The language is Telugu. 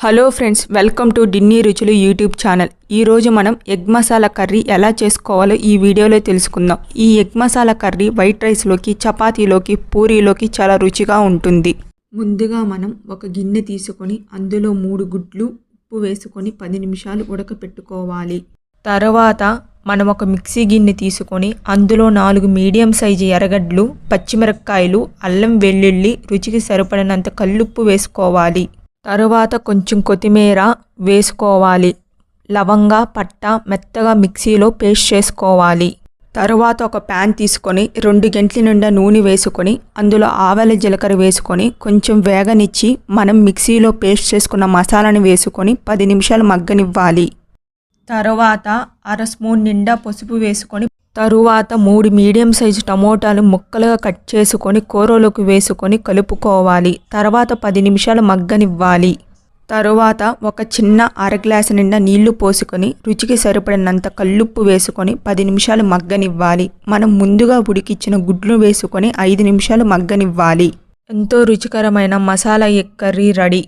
హలో ఫ్రెండ్స్ వెల్కమ్ టు డిన్నీ రుచులు యూట్యూబ్ ఛానల్. ఈరోజు మనం ఎగ్ మసాలా కర్రీ ఎలా చేసుకోవాలో ఈ వీడియోలో తెలుసుకుందాం. ఈ ఎగ్ మసాలా కర్రీ వైట్ రైస్లోకి చపాతీలోకి పూరీలోకి చాలా రుచిగా ఉంటుంది. ముందుగా మనం ఒక గిన్నె తీసుకొని అందులో మూడు గుడ్లు ఉప్పు వేసుకొని పది నిమిషాలు ఉడకపెట్టుకోవాలి. తర్వాత మనం ఒక మిక్సీ గిన్నె తీసుకొని అందులో నాలుగు మీడియం సైజు ఎర్రగడ్డలు పచ్చిమిరపకాయలు అల్లం వెల్లుల్లి రుచికి సరిపడినంత కల్లుప్పు వేసుకోవాలి. తరువాత కొంచెం కొత్తిమీర వేసుకోవాలి. లవంగా పట్ట మెత్తగా మిక్సీలో పేస్ట్ చేసుకోవాలి. తరువాత ఒక ప్యాన్ తీసుకొని రెండు గంటల నిండా నూనె వేసుకొని అందులో ఆవాల జీలకర్ర వేసుకొని కొంచెం వేగనిచ్చి మనం మిక్సీలో పేస్ట్ చేసుకున్న మసాలాని వేసుకొని పది నిమిషాలు మగ్గనివ్వాలి. తరువాత అర స్పూన్ నిండా పసుపు వేసుకొని తరువాత మూడు మీడియం సైజు టమోటాలు ముక్కలుగా కట్ చేసుకొని కూరలోకి వేసుకొని కలుపుకోవాలి. తర్వాత పది నిమిషాలు మగ్గనివ్వాలి. తరువాత ఒక చిన్న అర గ్లాసు నిండా నీళ్ళు పోసుకొని రుచికి సరిపడినంత కల్లుప్పు వేసుకొని పది నిమిషాలు మగ్గనివ్వాలి. మనం ముందుగా ఉడికిచ్చిన గుడ్లు వేసుకొని ఐదు నిమిషాలు మగ్గనివ్వాలి. ఎంతో రుచికరమైన మసాలా ఎగ్ కర్రీ రెడీ.